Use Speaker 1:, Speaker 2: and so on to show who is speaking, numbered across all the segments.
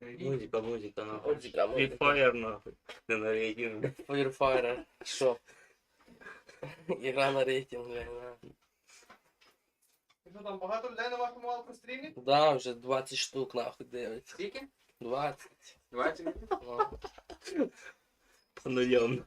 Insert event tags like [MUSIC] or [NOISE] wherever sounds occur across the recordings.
Speaker 1: Музика, музика, нахуй.
Speaker 2: Музика, музика.
Speaker 1: Fire, нахуй. Не на рейтинг.
Speaker 2: Firefighter. Що? Ігра на рейтинг, блядь.
Speaker 3: Що там багато людей на вашому алкострімі?
Speaker 2: Да, вже 20 штук нахуй дивиться.
Speaker 3: Скільки?
Speaker 2: 20.
Speaker 3: 20.
Speaker 2: Ну,
Speaker 1: Наявно.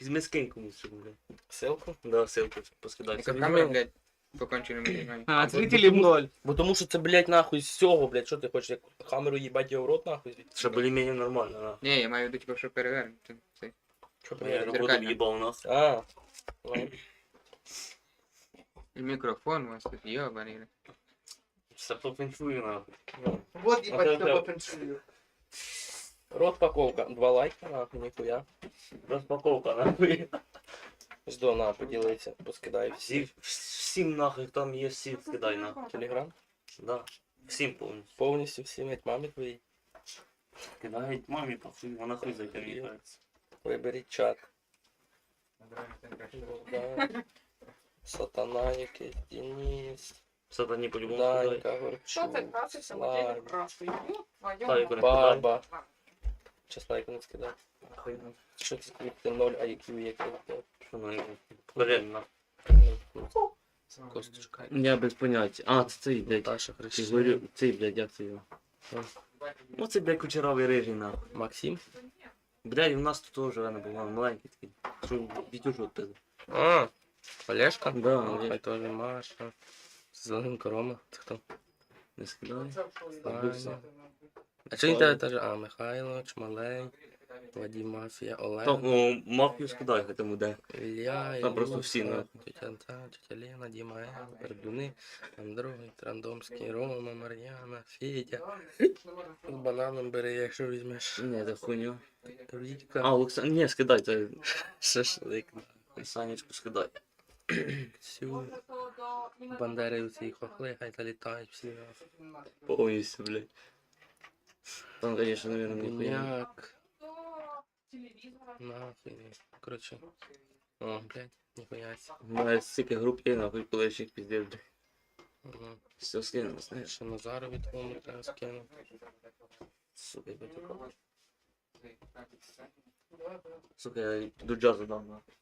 Speaker 1: Візьми скинь комусь, блядь.
Speaker 2: Ссылку?
Speaker 1: Да, ссылку поскидай.
Speaker 3: Камера, блядь, по конченому не
Speaker 2: А, зрителів ноль. Бо тому що це, блядь, нахуй з цього, блядь, що ти хочеш, як камеру їбать його в рот, нахуй? звідти?
Speaker 1: Щоб більш-менш нормально, нахуй.
Speaker 3: Ні, я маю в виду, типу, що перевернути. Цей.
Speaker 2: Що
Speaker 1: Я
Speaker 2: примерно?
Speaker 1: роботу
Speaker 3: зеркально.
Speaker 1: в'їбав, нахуй.
Speaker 2: А, ну,
Speaker 3: І мікрофон у вас тут йобаний.
Speaker 1: Все по феншую, нахуй.
Speaker 2: ну.
Speaker 3: Вот
Speaker 1: їбать, що по
Speaker 3: феншую.
Speaker 2: Розпаковка. Два лайка, нахуй, ніхуя.
Speaker 1: Розпаковка, нахуй.
Speaker 2: Жду, на, поділися, поскидай всі.
Speaker 1: Всі, всім нахуй, там є, всі скидай, нахуй.
Speaker 2: Телеграм?
Speaker 1: Да. Всім повністю.
Speaker 2: Повністю всі, навіть мамі твоїй.
Speaker 1: Кидають мамі, похуй, вона хуй зайде, мені кажеться.
Speaker 2: Виберіть чат. Ну, да. [LAUGHS] Сатана якийсь, Денис,
Speaker 1: Сатані по-любому скидай.
Speaker 2: Данька,
Speaker 4: Що це
Speaker 2: Горчук,
Speaker 4: красився
Speaker 2: Славі,
Speaker 4: модельну краску? Ну?
Speaker 2: Баба. Не скидав.
Speaker 1: Хуй, ну,
Speaker 2: Що це скрипти 0 IQ який?
Speaker 1: Що на? Покажи, нахуй.
Speaker 2: Косточка.
Speaker 1: Я без поняття. А, це цей, блядь.
Speaker 2: Таша
Speaker 1: Ти
Speaker 2: Хрещена.
Speaker 1: говорю, цей, блядь, як це його? Ну це, блядь, кучеровий рижий, нахуй.
Speaker 2: Максим?
Speaker 1: Блядь, у нас тут теж рано був, маленький такий. Що дітюжу пизу.
Speaker 2: А, Олешка?
Speaker 1: Да,
Speaker 2: Ну,
Speaker 1: Олешка.
Speaker 2: Хай теж Маша. Зеленка Рома. Це хто?
Speaker 1: Не скидай.
Speaker 2: Аня. А чи він тебе теж? А, Михайло, Чмалей, Вадим Мафія, Олег.
Speaker 1: То, ну, мафію скидай, хай там де.
Speaker 2: Ілля,
Speaker 1: Там просто всі, ну.
Speaker 2: Тетя Антон, тетя Лена, Діма М, Бердуни, Андрой, Трандомський, Рома, Мар'яна, Федя. З бананом бери, якщо візьмеш.
Speaker 1: Ні, це хуйню.
Speaker 2: Рідка.
Speaker 1: А, Олександр, ні, скидай, це [LAUGHS]
Speaker 2: Шашлик.
Speaker 1: Санечку скидай.
Speaker 2: Ксю. Бандери у ці хохли, хай та літають всі.
Speaker 1: Повністю, блядь. Там, конечно, наверное, ніхуя.
Speaker 2: Нахуй. Коротше. О, блядь, ніхуя.
Speaker 1: Навіть стільки груп є, нахуй, їх піздець, блядь.
Speaker 2: Мгм.
Speaker 1: Все скинемо, знаєш.
Speaker 2: Ще Назарові твоєму треба скинути.
Speaker 1: Сука, я такого. Сука, я до джазу дам, нахуй.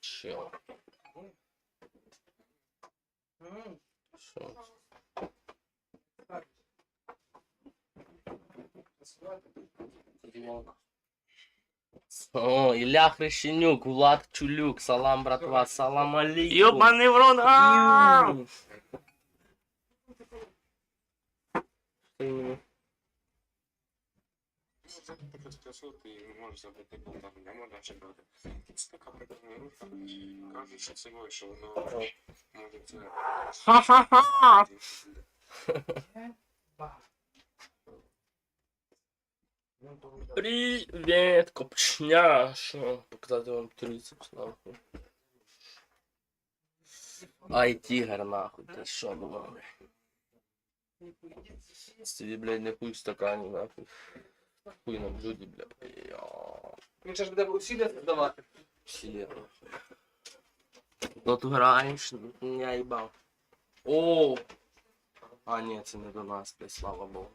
Speaker 2: Що? Що? О, Ілля Хрещенюк, Влад Чулюк, салам, братва, салам алейкум.
Speaker 1: Йобаний в рот! ааа!
Speaker 5: Скасувати і можеш забити там не можна чекати. Це така прикольна ручка. Кажуть, що це що воно може це.
Speaker 2: Ха-ха-ха! Привет, копчня. Що? Показати вам трицепс, нахуй. Ай, тигр, нахуй, ти що думав, блядь? Собі, блядь, не хуй в стакані, нахуй. Хуй на блюді, блядь. Я.
Speaker 3: Він ще ж буде усілля здавати.
Speaker 2: Всі. Тут граєш, я їбав. О! А, ні, це не до нас, блядь, слава Богу.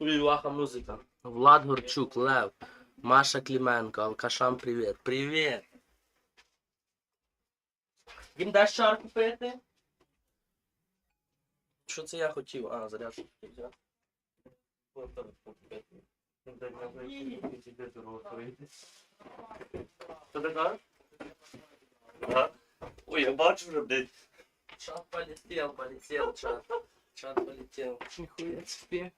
Speaker 2: Лаха музика. Влад Горчук, Лев, Маша Клименко, Алкашам привіт. Привіт! Їм дасть чарку пити? Що це я хотів? А, зарядку хотів.
Speaker 1: Що ти кажеш? Ой, я бачу вже, блядь.
Speaker 2: Чат полетел, полетел, чат. Чат полетел.
Speaker 3: Ніхуя собі.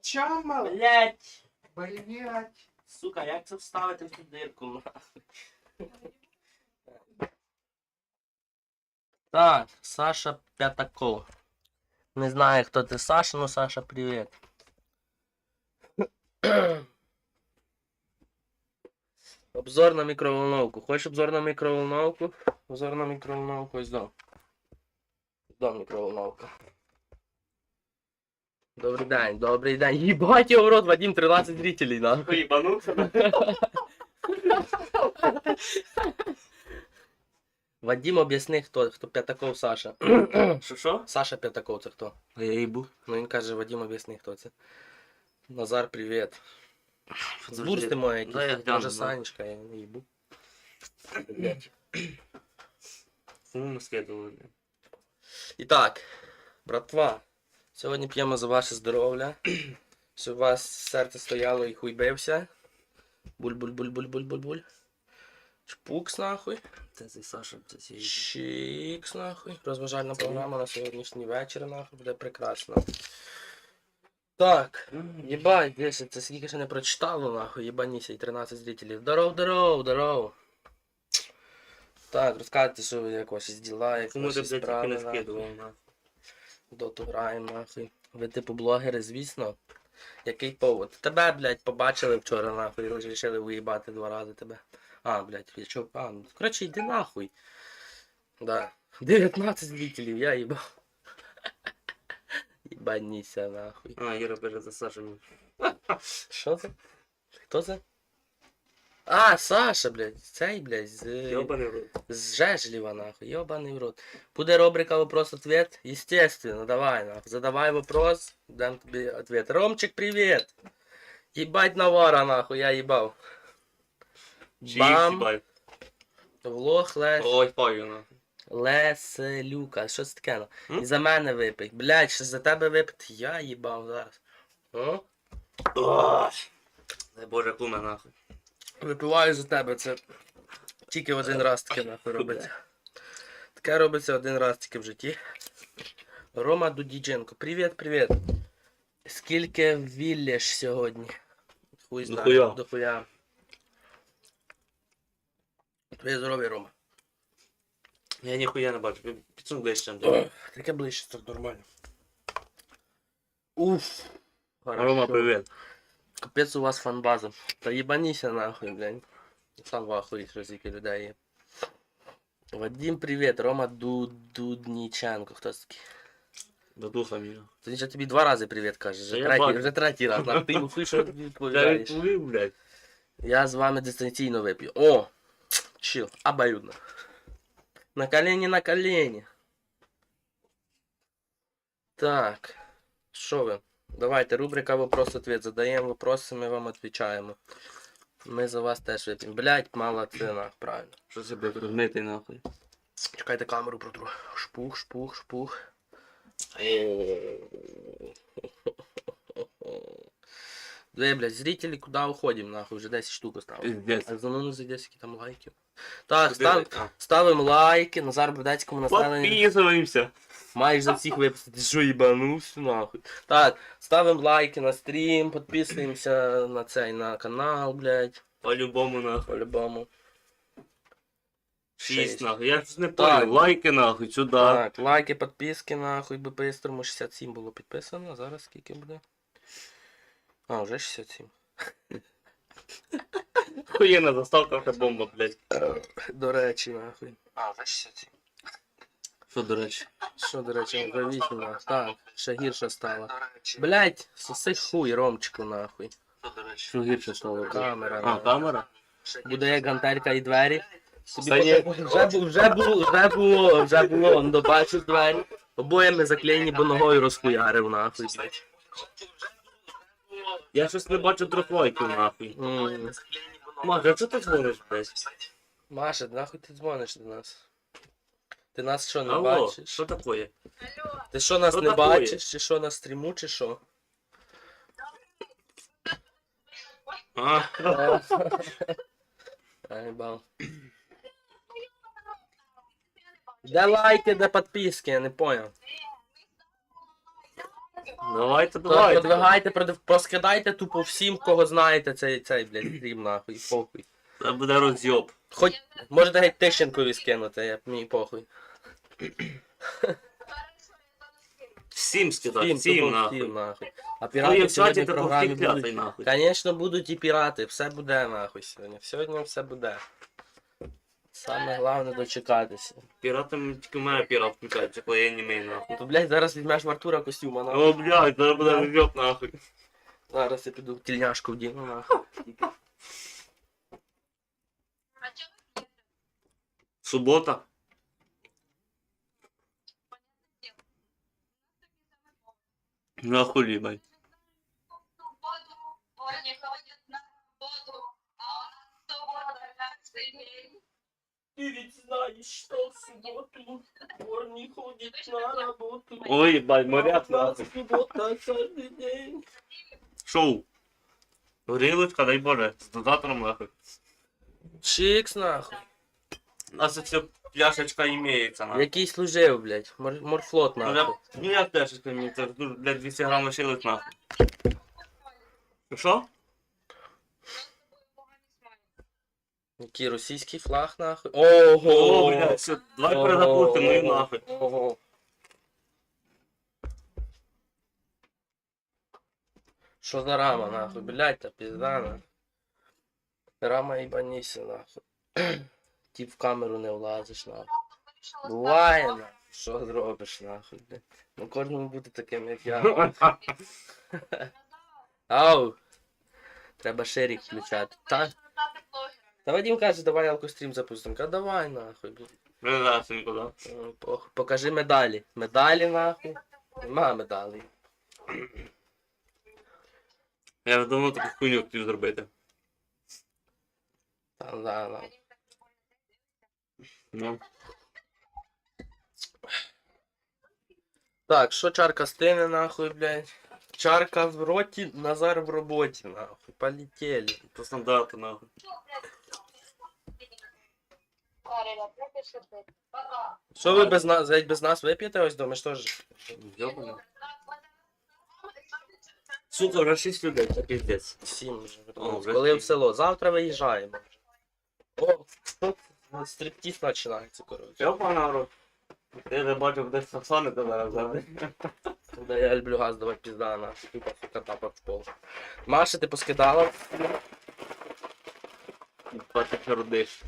Speaker 3: Чама,
Speaker 2: Блять!
Speaker 3: блять.
Speaker 2: Сука, як це вставити в цю дирку? нахуй? Так, Саша П'ятаков. Не знаю, хто ти Саша, ну Саша, привіт. [CLEARS THROAT] Обзор на мікроволновку. Хочеш обзор на мікроволновку? Обзор на мікроволновку ось до. До мікроволновка. Добрий день, добрий день. Їбать його в рот, Вадим, 13 зрителей, нахуй.
Speaker 1: Їбанувся, да? [LAUGHS]
Speaker 2: Вадим, об'ясни, хто, хто П'ятаков Саша. [COUGHS]
Speaker 1: Що що?
Speaker 2: Саша П'ятаков, це хто?
Speaker 1: А я їбу.
Speaker 2: Ну він каже, Вадим, об'ясни, хто це. Назар, привіт. Збурсти моє якісь.
Speaker 1: Да, я гляну,
Speaker 2: Може
Speaker 1: да.
Speaker 2: Санечка, я не їбу. Блядь.
Speaker 1: Скидували?
Speaker 2: І так, братва, сьогодні п'ємо за ваше здоров'я. Щоб у вас серце стояло і хуй бився. Буль-буль-буль-буль-буль-буль-буль. Чпукс нахуй.
Speaker 1: Це цей Саша, це цей.
Speaker 2: Чікс нахуй. Розважальна програма на сьогоднішній вечір нахуй буде прекрасно. Так, єбать, 10, це скільки ще не прочитало нахуй, єбаніся, і 13 зрителів. Здоров, здоров, здоров. Так, розказуйте, що ви як ваші діла, як
Speaker 1: Кому ти, блядь, тільки не
Speaker 2: нахуй.
Speaker 1: скидував, на.
Speaker 2: Доту граємо нахуй. Ви типу блогери, звісно. Який повод? Тебе, блядь, побачили вчора нахуй і вирішили виїбати два рази тебе. А, блядь, я чого? А, ну, коротше, йди нахуй. Да. 19 зрителів, я їбав. [LAUGHS] Їбаніся нахуй.
Speaker 1: А, Іра бере за Сашу.
Speaker 2: Що це? Хто це? А, Саша, блядь, цей, блядь, з,
Speaker 1: Йобаний рот.
Speaker 2: з Жежліва, нахуй, ебаный в рот. Буде рубрика вопрос-ответ? Естественно, давай, нахуй, задавай вопрос, дам тебе ответ. Ромчик, привет! Ебать Навара, нахуй, я ебал. Бам,
Speaker 1: Їбай.
Speaker 2: влог Лес,
Speaker 1: Ой, паю, на.
Speaker 2: Леселюка, що це таке? ну?
Speaker 1: М?
Speaker 2: І за мене випий. Блядь, що за тебе випити? Я їбав зараз. О?
Speaker 1: Дай Боже, куме, нахуй.
Speaker 2: Випиваю за тебе, це тільки один раз таке нахуй робиться. Таке робиться один раз тільки в житті. Рома Дудідженко. Привіт, привіт. Скільки віллєш сьогодні? Хуй знає.
Speaker 1: Дохуя.
Speaker 2: Дохуя. Твоє здоров'я, Рома.
Speaker 1: Я ніхуя не бачу. Підсунь ближче. Андрій.
Speaker 2: Таке ближче, так нормально. Уф.
Speaker 1: Рома, привіт.
Speaker 2: Капець у вас фанбаза. Та їбаніся нахуй, блядь. Сам в ахуї, що стільки людей є. Вадим, привіт, Рома Ду Дудніченко. Хто це такий?
Speaker 1: Дадуха мій.
Speaker 2: Та він же тобі два рази привіт каже. Вже
Speaker 1: Та я
Speaker 2: третій,
Speaker 1: бачу.
Speaker 2: вже третій раз. Нахуй ти йому хуй, що
Speaker 1: Я
Speaker 2: відповідаєш.
Speaker 1: відповів, блядь.
Speaker 2: Я з вами дистанційно вип'ю. О! Чил, обоюдно. На колені, на колені. Так. Що ви? Давайте, рубрика вопрос-ответ. Задаємо вопроси, ми вам відповідаємо. Ми за вас теж вип'ємо. Блять, мало цена, правильно.
Speaker 1: Що це, блядь, розмитий, нахуй.
Speaker 2: Чекайте камеру протру. Шпух, шпух, шпух. Две, блядь, зрители куда уходим, нахуй, вже 10 штук осталось.
Speaker 1: Пиздец.
Speaker 2: А за мною зайде скільки там лайків. Так, став, ставимо лайки, Назар Бредецькому наставлені.
Speaker 1: Підписуємося.
Speaker 2: Маєш за всіх виписати, ти що їбанувся нахуй. Так, ставимо лайки на стрім, підписуємося на цей на канал, блядь,
Speaker 1: По-любому, нахуй.
Speaker 2: по-любому.
Speaker 1: Шість, нахуй. Я ж не понял. Лайки, нахуй, сюди.
Speaker 2: Так, лайки, підписки, нахуй, би бистрому 67 було підписано, зараз скільки буде? А, вже 67.
Speaker 1: Хуєна заставка та бомба, блядь.
Speaker 2: До речі, нахуй. А, вже 67.
Speaker 1: Що, до речі?
Speaker 2: Що, до речі, вже 8, нахуй. Так, ще гірше стало. Блять, соси хуй, Ромчику, нахуй.
Speaker 1: Що гірше стало?
Speaker 2: Камера.
Speaker 1: А,
Speaker 2: нахуй.
Speaker 1: камера?
Speaker 2: Буде як гантелька і двері. Тобі
Speaker 1: Та ні.
Speaker 2: потім- вже, бу- вже було, вже було, вже було, он добачив двері. Обоями заклеєні, бо ногою розхуярив, нахуй, блядь.
Speaker 1: Я щось не бачу трьох нахуй.
Speaker 2: М.
Speaker 1: Маша, а чого ти дзвониш, блядь?
Speaker 2: Маша, нахуй ти дзвониш до нас? Ти нас що не
Speaker 1: Алло,
Speaker 2: бачиш?
Speaker 1: що таке?
Speaker 2: Ти що нас
Speaker 1: що
Speaker 2: не
Speaker 1: такое?
Speaker 2: бачиш, чи що на стріму, чи що?
Speaker 1: А, [LAUGHS]
Speaker 2: Ай. Де лайки, де підписки, я не понял.
Speaker 1: Давайте,
Speaker 2: То
Speaker 1: давайте.
Speaker 2: Продвигайте, продв- проскидайте тупо всім, кого знаєте, цей, цей, блядь, стрім, нахуй, похуй.
Speaker 1: Це буде розйоб.
Speaker 2: Хоч, можете геть Тищенкові скинути, я мені похуй.
Speaker 1: Всім скидати,
Speaker 2: Всім,
Speaker 1: всім,
Speaker 2: тупо
Speaker 1: нахуй.
Speaker 2: всім, нахуй. А
Speaker 1: Ну,
Speaker 2: пірати
Speaker 1: як
Speaker 2: сьогодні в
Speaker 1: то
Speaker 2: програмі будуть.
Speaker 1: нахуй.
Speaker 2: Конечно, будуть і пірати, все буде нахуй сьогодні. Сьогодні все буде. Саме головне дочекатися.
Speaker 1: Піратам тільки мене пірат включається, коли я німей нахуй.
Speaker 2: То, блядь, зараз візьмеш в Артура костюма, нахуй.
Speaker 1: О, блядь, зараз буде вивьот нахуй.
Speaker 2: Зараз я піду в тільняшку вдіну, нахуй.
Speaker 1: Субота. Нахуй, блядь.
Speaker 2: Ты ведь знаешь, что в субботу парни ходят на работу.
Speaker 1: Ой, блядь, моряк нахуй.
Speaker 2: Суббота каждый день.
Speaker 1: Шоу. Горілочка, дай Боже, з додатором нахуй.
Speaker 2: Чикс, нахуй.
Speaker 1: У нас ця пляшечка імеється, нахуй.
Speaker 2: Який служив, блядь? Мор- морфлот,
Speaker 1: Ну,
Speaker 2: нахуй.
Speaker 1: я- Ну як пляшечка імеється? Блядь, 200 грам лишилось нахуй. Що?
Speaker 2: Який російський флаг, нахуй. Ого!
Speaker 1: О, блядь, все, давай перезапустимо, ну і нахуй.
Speaker 2: Ого. Що за рама, нахуй? Блядь, та пізда, нахуй. Рама їбаніся, нахуй. [CLEARS THROAT] Ті в камеру не влазиш, нахуй. Буває, нахуй. Що зробиш, нахуй, блядь. Ну кожному бути таким, як я. [LAUGHS] Ау! Треба шерік включати. Та, та Вадим каже, давай алкострім запустимо. Ка давай, нахуй, блядь.
Speaker 1: Презасенько, да.
Speaker 2: Пох- Покажи медалі. Медалі нахуй. Нема медалей.
Speaker 1: Я вже давно таку хуйню хотів зробити.
Speaker 2: Та, да, да.
Speaker 1: Ну.
Speaker 2: Так, що чарка стине нахуй, блядь? Чарка в роті, Назар в роботі, нахуй. Полетели.
Speaker 1: По стандарту, нахуй.
Speaker 2: Що ви без нас, геть без нас вип'єте ось дома? Що ж?
Speaker 1: Йобана. Сука, вже 6 людей, це піздець.
Speaker 2: Сім вже.
Speaker 1: О, вже
Speaker 2: Коли
Speaker 1: сім.
Speaker 2: в село. Завтра виїжджаємо. О, що це? стриптіз починається, коротше.
Speaker 1: Йобана, рот. Ти вже бачив, десь саксони то зараз завжди.
Speaker 2: Да я люблю газ, давай пізда на. Тупо сука тапа в пол. Маша, ти поскидала?
Speaker 1: Їбати чордиш.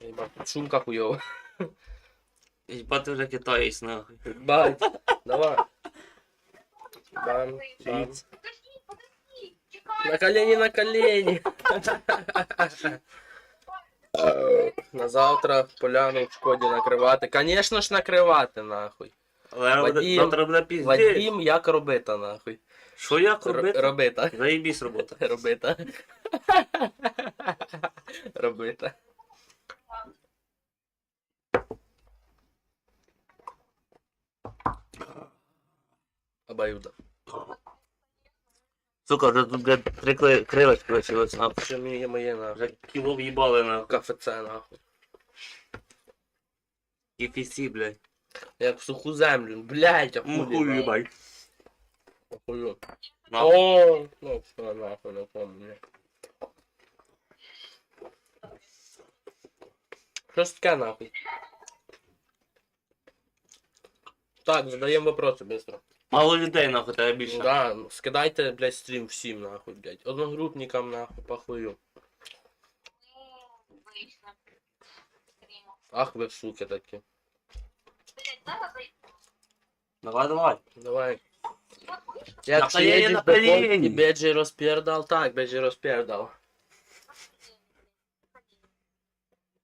Speaker 2: Єбать, тут шумка хуйова.
Speaker 1: Їбати вже китаєць, нахуй.
Speaker 2: Бать, давай. Бам, бам. На колени, на колени. На завтра поляну в шкоді накривати. Конечно ж накривати, нахуй.
Speaker 1: Але
Speaker 2: Вадим,
Speaker 1: завтра буде піздець.
Speaker 2: Вадим, як робита, нахуй.
Speaker 1: Що як
Speaker 2: Р-
Speaker 1: робити?
Speaker 2: Робита.
Speaker 1: Заїбісь робота.
Speaker 2: Робита. Робита. Обоюдо.
Speaker 1: Сука, вже тут, блядь, три крилочки лишилось, нахуй.
Speaker 2: Що мені моє нахуй.
Speaker 1: Вже кіло в'їбали, нахуй.
Speaker 2: Кафеце нахуй.
Speaker 1: Кефісі, блядь.
Speaker 2: Як в суху землю. Блять, а
Speaker 1: Ну
Speaker 2: хулі.
Speaker 1: хуй
Speaker 2: нахуй. О, ну все, нахуй, не помню. Що ж таке нахуй? Так, задаємо вопроси быстро.
Speaker 1: Мало людей, нахуй, тебе більше.
Speaker 2: Да, ну, скидайте, блядь, стрім всім нахуй, блядь. Одногрупникам нахуй, похую. Ах ви суки такі.
Speaker 1: Давай, давай.
Speaker 2: Давай.
Speaker 1: На колені,
Speaker 2: приедешь
Speaker 1: на
Speaker 2: до
Speaker 1: колені.
Speaker 2: Польщі, беджи розпердал, так, беджи розпердал.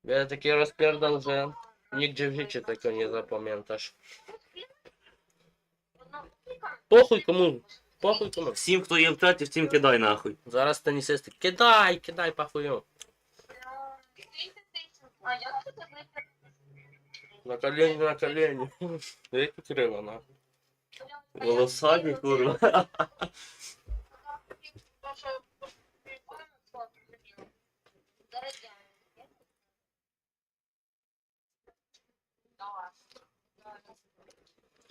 Speaker 2: Я такий розпердал, że nigdzie w życiu tego nie zapamiętasz. Похуй кому, похуй кому.
Speaker 1: Всім, хто є в чаті, всім кидай, нахуй.
Speaker 2: Зараз тенісисти, кидай, кидай похую. На колені, на колені. Як крила, нахуй.
Speaker 1: Волосані, курва.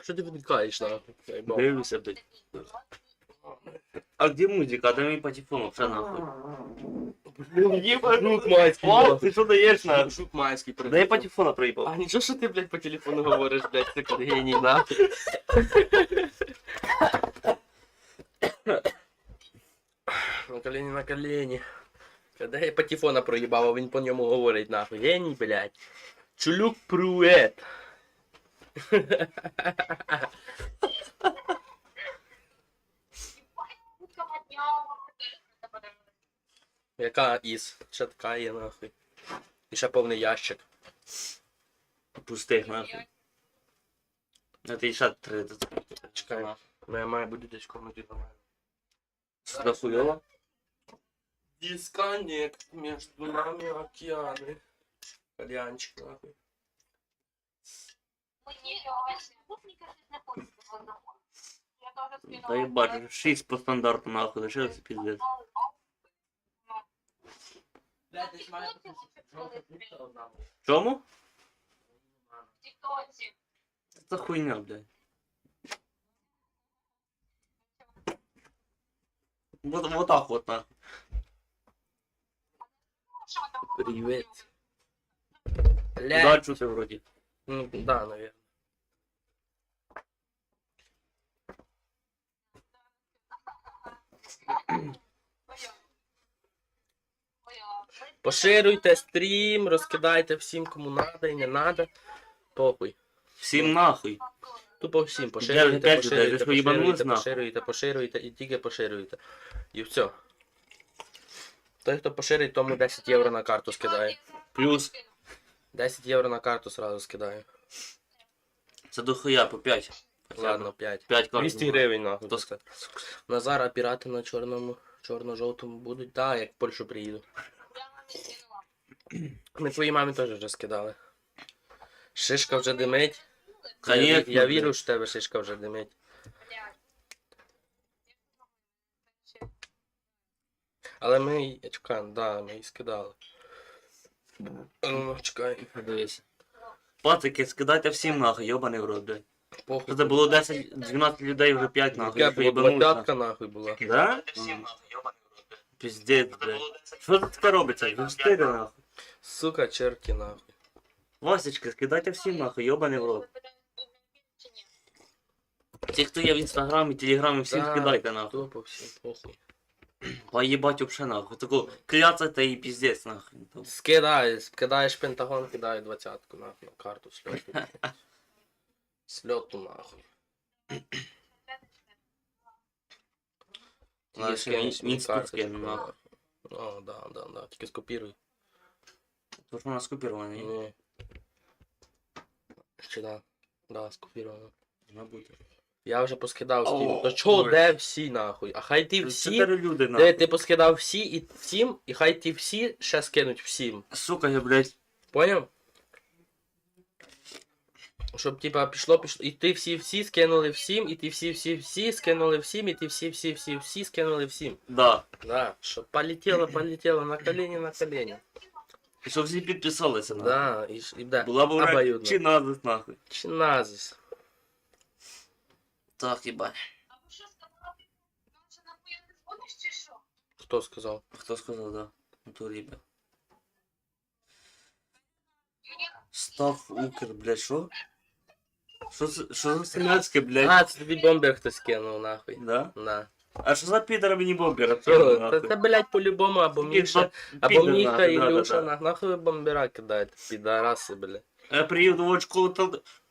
Speaker 2: Що ти відвікаєш, нахуй?
Speaker 1: Дивлюся, блядь. А где музика? А де мій патефон? Все нахуй.
Speaker 2: Жук майський,
Speaker 1: О, ти що даєш нахуй?
Speaker 2: Жук майський
Speaker 1: Дай
Speaker 2: приїхав.
Speaker 1: патефона
Speaker 2: А
Speaker 1: проїбав.
Speaker 2: нічого, що ти, блядь, по телефону говориш, блядь, ти геній, нахуй. На колени, на колени. Де я патефона проїбав, а він по ньому говорить нахуй. Геній, блядь. Чулюк прует. Яка із? Ще така є нахуй. І ще повний ящик.
Speaker 1: Пустих нахуй. А ти ще три.
Speaker 2: Чекай. Моя має бути десь комнаті до мене.
Speaker 1: Сюди?
Speaker 2: Дисконнект между нами океаны. Кальянчик нахуй.
Speaker 1: Та я бачу, шість по стандарту нахуй, лишилося піздець. Чому?
Speaker 4: В Тіктоці.
Speaker 1: Це хуйня, блядь. Вот, вот так вот нахуй.
Speaker 4: Що ви там
Speaker 2: Привет. Блядь.
Speaker 1: Да, чути вроді.
Speaker 2: Ну, да, наверное. Поширюйте стрім, розкидайте всім, кому надо і не надо. Похуй.
Speaker 1: Всім нахуй.
Speaker 2: Тупо всім поширюйте, поширюйте, поширюйте, поширюйте, поширюйте і тільки поширюйте. І все. Той, хто поширить, тому 10 євро на карту скидає.
Speaker 1: Плюс.
Speaker 2: 10 євро на карту сразу скидаю.
Speaker 1: Це дохуя по 5.
Speaker 2: Ладно, 5.
Speaker 1: 5 карт.
Speaker 2: 200 гривень нахуй.
Speaker 1: То
Speaker 2: за це. Назара пірати на чорному, чорно-жовтому будуть. Так, як в Польщу приїду. Ми твоїй мамі теж вже скидали. Шишка вже димить.
Speaker 1: Конечно,
Speaker 2: я, я
Speaker 1: блядь.
Speaker 2: вірю, що в тебе шишка вже димить. Але ми її чекаємо, да, ми її скидали. Ну, чекай.
Speaker 1: Дивись. Пацики, скидайте всім нахуй, йобаний в рот, блядь.
Speaker 2: Похуй.
Speaker 1: Це було 10-12 людей, вже 5 нахуй.
Speaker 2: Яка була
Speaker 1: Їбануться.
Speaker 2: двадцятка нахуй була.
Speaker 1: Да? Пиздец, блядь. Що це таке робиться? 4 нахуй.
Speaker 2: Сука, черки нахуй.
Speaker 1: Васечка, скидайте всім нахуй, йобаний в рот. Ті, хто є в інстаграмі, телеграмі, всім
Speaker 2: Да,
Speaker 1: скидайте нахуй.
Speaker 2: Тупо всім, похуй.
Speaker 1: Поїбать вообще нахуй. Таку кляцайте і пиздец нахуй.
Speaker 2: Скидай, скидаєш пентагон, кидаю двадцятку нахуй на карту сльоту. Сльоту нахуй.
Speaker 1: Надо
Speaker 2: Тільки
Speaker 1: ще
Speaker 2: скинеш
Speaker 1: мі-
Speaker 2: мені
Speaker 1: міцку
Speaker 2: карточку,
Speaker 1: скину, нахуй.
Speaker 2: О, да, да, да. Тільки скопіруй.
Speaker 1: То ж вона скопірована, ні?
Speaker 2: Ні. Чи да? Да, скопіровано.
Speaker 1: Вона буде.
Speaker 2: Я вже поскидав
Speaker 1: О,
Speaker 2: всім. То чого,
Speaker 1: ой.
Speaker 2: де всі нахуй? А хай ти всі.
Speaker 1: Чотири люди
Speaker 2: Де ти поскидав всі і всім, і хай ті всі ще скинуть всім.
Speaker 1: Сука, я, блядь.
Speaker 2: Поняв? Щоб типа пішло, пішло. І ти всі всі скинули всім, і ти всі всі всі скинули всім, і ти всі всі всі всі скинули всім.
Speaker 1: Да.
Speaker 2: Да, щоб полетіло, полетіло на коліні, на коліні.
Speaker 1: І щоб всі підписалися нахуй.
Speaker 2: Да, і, ж- і да.
Speaker 1: Була б.
Speaker 2: Обоюдно.
Speaker 1: Чи назис нахуй.
Speaker 2: Чи назис.
Speaker 1: Так, їбать.
Speaker 4: А ви що сказали? Ну, це нахуя ти дзвониш чи що?
Speaker 2: Хто сказав?
Speaker 1: Хто сказав, да? Натурі, блядь. Став Укр, блядь, що? Що це, що за селянське, блядь?
Speaker 2: А, це тобі бомбер хтось кинув, нахуй.
Speaker 1: Да?
Speaker 2: Да.
Speaker 1: А що за підера мені бомбера?
Speaker 2: Що, Та це, блядь, по-любому, або Міша, або Міха, Ілюша,
Speaker 1: да,
Speaker 2: на- нахуй ви бомбера кидаєте, підараси, бля.
Speaker 1: Я приїду в школу,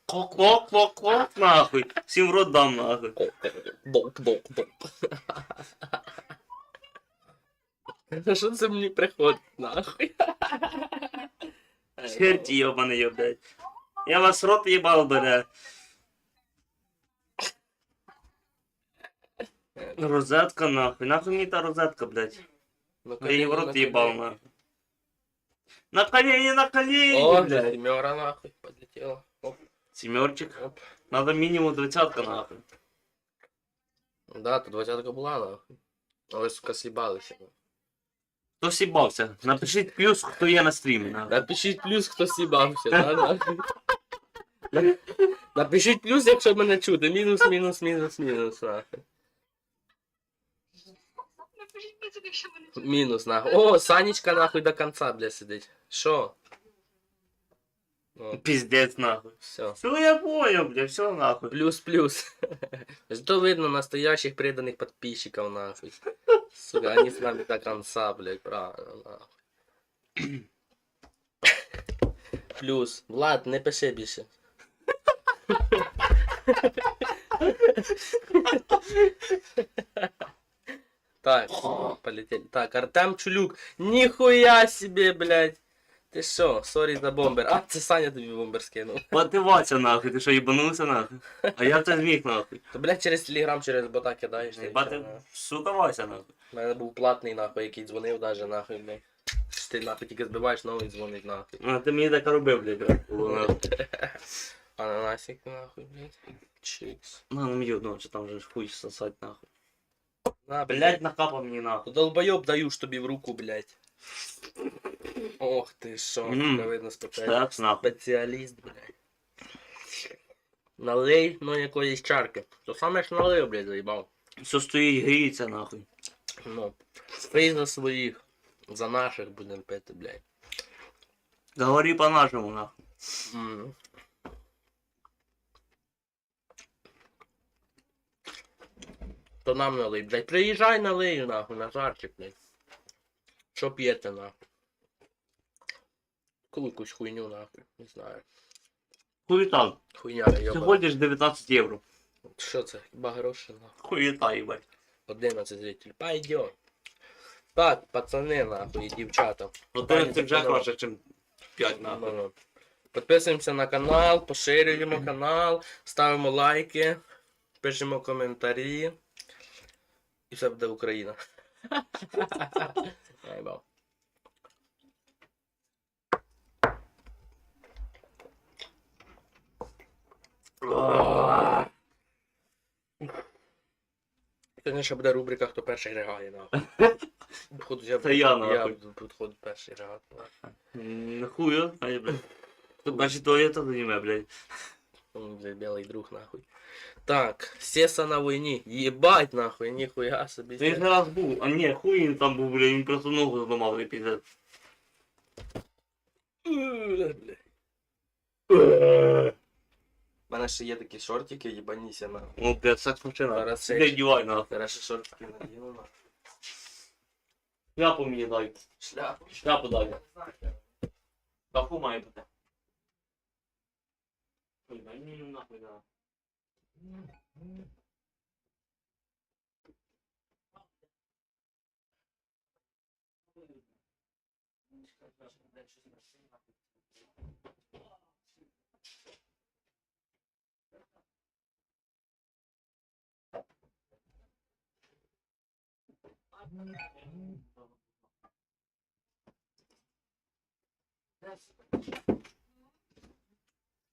Speaker 1: то... Кок-кок-кок-кок, нахуй. Всім в рот дам, нахуй.
Speaker 2: Болт, болт, болт. Що це мені приходить, нахуй?
Speaker 1: Черті йобаний, йо, блядь. Я вас в рот їбав, блядь. Розетка, нахуй. Нахуй мені та розетка, блядь.
Speaker 2: Ну,
Speaker 1: Я її в
Speaker 2: коліні,
Speaker 1: рот
Speaker 2: на
Speaker 1: їбав,
Speaker 2: коліні.
Speaker 1: нахуй. На колени, на колени,
Speaker 2: О,
Speaker 1: блядь.
Speaker 2: сімера, нахуй, подлетіла.
Speaker 1: Семерчик.
Speaker 2: оп.
Speaker 1: Надо мінімум двадцятка, нахуй.
Speaker 2: Да, то двадцятка була, нахуй. Але, сука, сібалися.
Speaker 1: Хто сібався? Напишіть плюс, хто є на стрімі, нахуй.
Speaker 2: Напишіть плюс, хто сібався, да, нахуй. На- Напишіть плюс, якщо мене чути. Мінус, мінус, мінус, мінус, нахуй.
Speaker 4: Напишіть якщо мене
Speaker 2: Мінус, нахуй. О, Санечка, нахуй, до конца, бля, сидить. Що? О,
Speaker 1: Піздець, нахуй.
Speaker 2: все.
Speaker 1: Все, я понял, бля, все, нахуй.
Speaker 2: Плюс-плюс. [LAUGHS] Зато видно настоящих преданных подписчиков, нахуй. Сука, они с нами до конца, блядь, правильно, нахуй. [COUGHS] Плюс. Влад, не пиши більше. Так, полетели. Так, Артем Чулюк. Нихуя себе, блядь. Ти що, сорі за бомбер. А, це Саня тобі бомбер скинув.
Speaker 1: Мотивація нахуй, ти що їбанувся нахуй? А я це зміг нахуй.
Speaker 2: То, блядь, через телеграм, через бота кидаєш. все, нахуй.
Speaker 1: сука, Вася нахуй.
Speaker 2: У мене був платний нахуй, який дзвонив даже нахуй, блядь. Ти нахуй тільки збиваєш, новий дзвонить нахуй.
Speaker 1: А ти мені так робив, блядь, було нахуй. [LAUGHS]
Speaker 2: Ананасик нахуй, блядь. Чикс.
Speaker 1: На, ну м'ю, ну, чи там же ж хуй сосать нахуй.
Speaker 2: На,
Speaker 1: Блядь, накапав мені нахуй.
Speaker 2: Долбойоб даю ж тобі в руку, блядь. Ох ти що,
Speaker 1: Мгм.
Speaker 2: mm. видно спеціаліст.
Speaker 1: Так, нахуй.
Speaker 2: Спеціаліст, блядь. Налий, ну якоїсь чарки. То саме ж налив, блядь, заїбав.
Speaker 1: Все стоїть, гріється нахуй.
Speaker 2: Ну, пий за своїх. За наших будемо пити, блядь.
Speaker 1: Говори по-нашому нахуй.
Speaker 2: М. То нам налий, блядь. Приїжджай налий, нахуй, Назарчик, блядь. Що п'єте, нахуй? Коли якусь хуйню, нахуй, не знаю.
Speaker 1: Хуєта.
Speaker 2: Хуйня, йоба.
Speaker 1: ходиш 19 євро.
Speaker 2: Що це? Хіба гроші, нахуй?
Speaker 1: Хуєта, їбать.
Speaker 2: 11 зрителей. Пойдем. Так, пацани, нахуй, і дівчата.
Speaker 1: Ну ти це вже краще, чим 5 нахуй.
Speaker 2: Ну, ну. Підписуємося на канал, поширюємо канал, ставимо лайки, пишемо коментарі. І все буде Україна. [LAUGHS] Ай, Сьогодні ще буде рубрика Хто перший ригає, нахуй. Походу, я,
Speaker 1: Це я, нахуй.
Speaker 2: перший ригати. нахуй.
Speaker 1: Нахуя? А я, блядь. Значить, то я то заніме, блядь.
Speaker 2: Он, блядь, белый друг, нахуй. Так, Сеса на войні. Єбать, нахуй, ніхуя собі.
Speaker 1: Ти ж не раз був. А ні, хуй він там був, блядь, він просто ногу зламав і піздець.
Speaker 2: У мене ще є такі шортики, їбаніся, на.
Speaker 1: Ну, блядь, секс машина.
Speaker 2: Зараз ще-
Speaker 1: дівай, нахуй.
Speaker 2: Зараз ще шортики нахуй.
Speaker 1: Шляпу мені дай.
Speaker 2: Шляпу.
Speaker 1: Шляпу дай. Таку має бути. Ой, дай мені нахуй, да.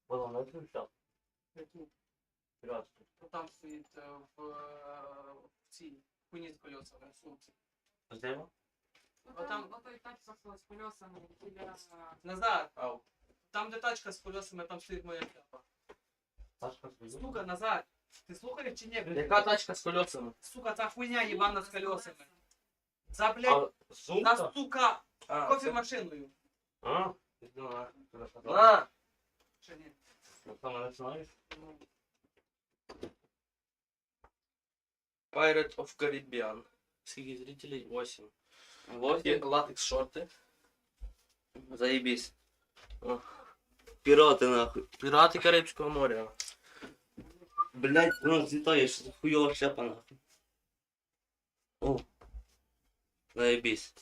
Speaker 1: Вона не включав. Піратську.
Speaker 3: Там стоїть е, в, е, в цій хуйні з колесами, в сумці.
Speaker 1: Де?
Speaker 3: Отам-
Speaker 4: Отой тачка з колесами біля...
Speaker 3: Назад, ау. Там, де тачка з колесами, там стоїть моя шляпа. Сука, назад. Ти слухаєш чи ні? блядь?
Speaker 2: Яка тачка з колесами?
Speaker 3: Сука, ця хуйня їбана з колесами. За, блядь,
Speaker 2: А,
Speaker 3: за,
Speaker 2: сумка?
Speaker 3: сука,
Speaker 2: А,
Speaker 3: кофемашиною.
Speaker 1: А?
Speaker 2: На!
Speaker 3: Чи ні?
Speaker 1: Там не знаєш?
Speaker 3: Ну,
Speaker 2: Pirate of Caribbean. Скільки зрителей? 8. Є латекс шорти.
Speaker 1: Заебись. Пірати нахуй.
Speaker 2: Пірати Карибського моря.
Speaker 1: Блять, ну злітає, що за хуйова шляпа нахуй. О. Заебись.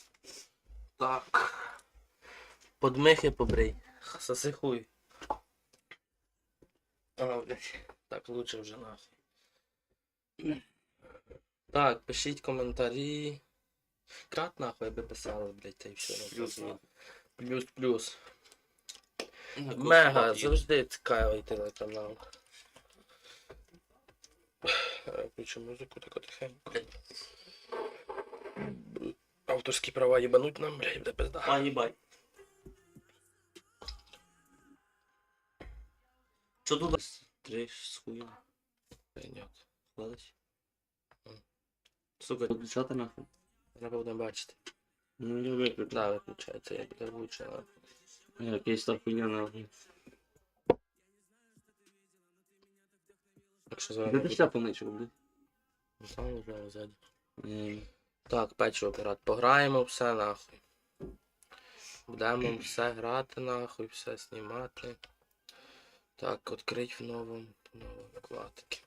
Speaker 2: Так. Подмихи побрий. Соси хуй. А, блядь. Так лучше вже нахуй. Так, пишіть коментарі. Крат нахуй, аби писали, блядь, та й все.
Speaker 1: Плюс.
Speaker 2: Плюс, плюс. Мега, завжди цікавий телеканал. Е, Включу музику таку тихенько. Авторські права їбануть нам, блядь, буде пизда.
Speaker 1: Паїбай. Що тут? З хуя.
Speaker 2: Пойдет.
Speaker 1: Кладеш?
Speaker 2: Мгм.
Speaker 1: Сука, виключати нахуй.
Speaker 2: Не будемо бачити.
Speaker 1: Ну я виключу.
Speaker 2: Да, виключається, як буде лучше. нахуй.
Speaker 1: Якийсь та хуйня нахуй.
Speaker 2: Якщо
Speaker 1: Де
Speaker 2: зараз
Speaker 1: ти
Speaker 2: буде-
Speaker 1: шляпу ничого, блядь?
Speaker 2: Ну, Сам не знаю, ззаді. Так, печиво пірат. Пограємо все нахуй. Будемо все грати нахуй, все знімати. Так, відкрить в новому, в новому вкладці.